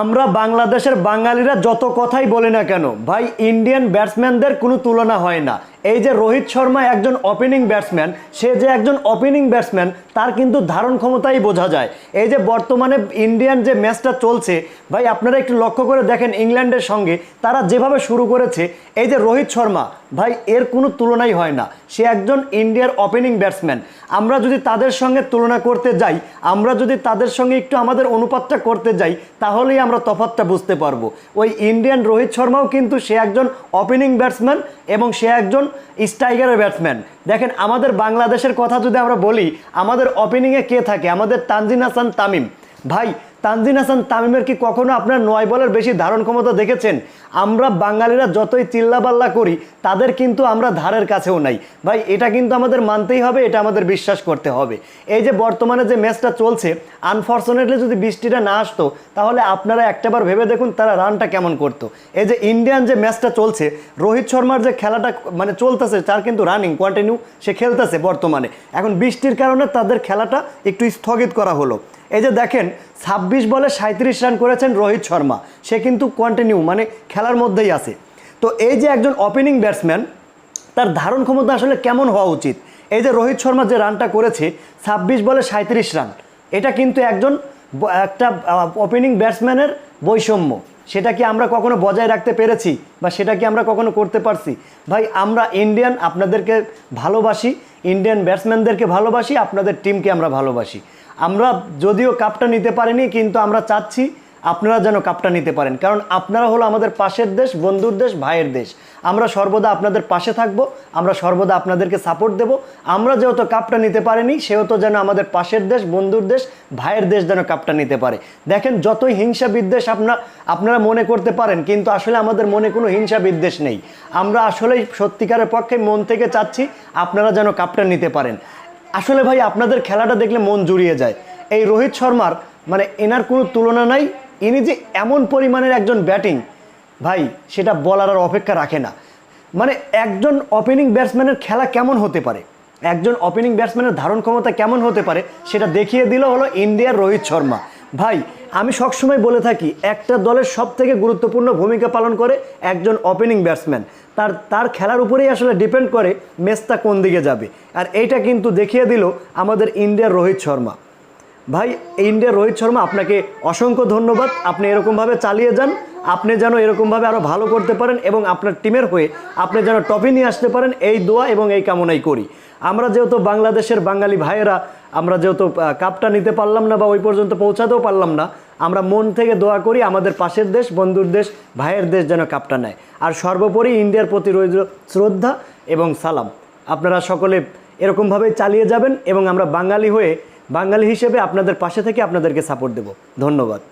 আমরা বাংলাদেশের বাঙালিরা যত কথাই বলি না কেন, ভাই ইন্ডিয়ান ব্যাটসম্যানদের কোনো তুলনা হয় না। এই যে রোহিত শর্মা একজন ওপেনিং ব্যাটসম্যান সে যে একজন ওপেনিং ব্যাটসম্যান তার কিন্তু ধারণ ক্ষমতাই বোঝা যায়। এই যে বর্তমানে ইন্ডিয়ান যে ম্যাচটা চলছে, ভাই, আপনারা একটু লক্ষ্য করে দেখেন ইংল্যান্ডের সঙ্গে, তারা যেভাবে শুরু করেছে, এই যে রোহিত শর্মা, ভাই, এর কোনো তুলনাই হয় না। সে একজন ইন্ডিয়ার ওপেনিং ব্যাটসম্যান আমরা যদি তাদের সঙ্গে তুলনা করতে যাই, আমরা যদি তাদের সঙ্গে একটু আমাদের অনুপাতটা করতে যাই, তাহলেই আমরা তফাতটা বুঝতে পারব। ওই ইন্ডিয়ান রোহিত শর্মাও কিন্তু সে একজন ওপেনিং ব্যাটসম্যান এবং সে একজন স্ট্রাইকারের ব্যাটসম্যান দেখেন, আমাদের বাংলাদেশের কথা যদি আমরা বলি, আমাদের ওপেনিংয়ে কে থাকে? আমাদের তানজিন হাসান তামিম। ভাই তানজিন হাসান তামিমের কি কখনো আপনার নয় বলের বেশি ধারণ ক্ষমতা দেখেছেন? আমরা বাঙালিরা যতই চিল্লাবাল্লা করি, তাদের কিন্তু আমরা ধারের কাছেও নাই। ভাই, এটা কিন্তু আমাদের মানতেই হবে, এটা আমাদের বিশ্বাস করতে হবে। এই যে বর্তমানে যে ম্যাচটা চলছে আনফর্চুনেটলি যদি বৃষ্টিটা না আসতো, তাহলে আপনারা একটাবার ভেবে দেখুন তারা রানটা কেমন করতো। এই যে ইন্ডিয়ান যে ম্যাচটা চলছে, রোহিত শর্মার যে খেলাটা মানে চলতেছে, তার কিন্তু রানিং কন্টিনিউ সে খেলতেছে বর্তমানে। এখন বৃষ্টির কারণে তাদের খেলাটা একটু স্থগিত করা হলো। এই যে দেখেন, ছাব্বিশ বলে সাঁত্রিশ রান করেছেন রোহিত শর্মা। সে কিন্তু কন্টিনিউ মানে খেলার মধ্যেই আছে। তো এই যে একজন ওপেনিং ব্যাটসম্যান তার ধারণ ক্ষমতা আসলে কেমন হওয়া উচিত? এই যে রোহিত শর্মা যে রানটা করেছে, ছাব্বিশ বলে সাঁত্রিশ রান, এটা কিন্তু একজন একটা ওপেনিং ব্যাটসম্যানের বৈষম্য। সেটা কি আমরা কখনো বজায় রাখতে পেরেছি বা সেটা কি আমরা কখনো করতে পারছি? ভাই, আমরা ইন্ডিয়ান আপনাদেরকে ভালোবাসি ইন্ডিয়ান ব্যাটসম্যানদেরকে ভালোবাসি, আপনাদের টিমকে আমরা ভালোবাসি। আমরা যদিও কাপটা নিতে পারিনি, কিন্তু আমরা চাচ্ছি আপনারা যেন কাপটা নিতে পারেন। কারণ আপনারা হলো আমাদের পাশের দেশ, বন্ধুর দেশ, ভাইয়ের দেশ। আমরা সর্বদা আপনাদের পাশে থাকব, আমরা সর্বদা আপনাদেরকে সাপোর্ট দেব। আমরা যেহেতু কাপটা নিতে পারিনি, সেহেতু যেন আমাদের পাশের দেশ, বন্ধুর দেশ, ভাইয়ের দেশ যেন কাপটা নিতে পারে। দেখেন, যতই হিংসা বিদ্বেষ আপনার আপনারা মনে করতে পারেন, কিন্তু আসলে আমাদের মনে কোনো হিংসা বিদ্বেষ নেই। আমরা আসলেই সত্যিকারের পক্ষে মন থেকে চাচ্ছি আপনারা যেন কাপটা নিতে পারেন। আসলে ভাই, আপনাদের খেলাটা দেখলে মন জুড়িয়ে যায়। এই রোহিত শর্মার মানে এনার কোনো তুলনা নাই, ইনি যে এমন পরিমাণের একজন ব্যাটিং, ভাই, সেটা বলার আর অপেক্ষা রাখে না। মানে একজন ওপেনিং ব্যাটসম্যানের খেলা কেমন হতে পারে? একজন ওপেনিং ব্যাটসম্যানের ধারণ ক্ষমতা কেমন হতে পারে, সেটা দেখিয়ে দিল হলো ইন্ডিয়ার রোহিত শর্মা। ভাই, আমি সবসময় বলে থাকি, একটা দলের সব থেকে গুরুত্বপূর্ণ ভূমিকা পালন করে একজন ওপেনিং ব্যাটসম্যান তার তার খেলার উপরেই আসলে ডিপেন্ড করে ম্যাচটা কোন দিকে যাবে। আর এইটা কিন্তু দেখিয়ে দিল আমাদের ইন্ডিয়ার রোহিত শর্মা। ভাই ইন্ডিয়ার রোহিত শর্মা, আপনাকে অসংখ্য ধন্যবাদ। আপনি এরকমভাবে চালিয়ে যান, আপনি যেন এরকমভাবে আরও ভালো করতে পারেন এবং আপনার টিমের হয়ে আপনি যেন ট্রফি নিয়ে আসতে পারেন। এই দোয়া এবং এই কামনাই করি। আমরা যেহেতু বাংলাদেশের বাঙালি ভাইয়েরা, আমরা যেহেতু কাপটা নিতে পারলাম না বা ওই পর্যন্ত পৌঁছাতেও পারলাম না, আমরা মন থেকে দোয়া করি আমাদের পাশের দেশ, বন্ধুর দেশ, ভাইয়ের দেশ যেন কাপটা নেয়। আর সর্বোপরি ইন্ডিয়ার প্রতি রইল শ্রদ্ধা এবং সালাম। আপনারা সকলে এরকমভাবেই চালিয়ে যাবেন এবং আমরা বাঙালি হয়ে, বাঙালি হিসেবে আপনাদের পাশে থেকে আপনাদেরকে সাপোর্ট দেব। ধন্যবাদ।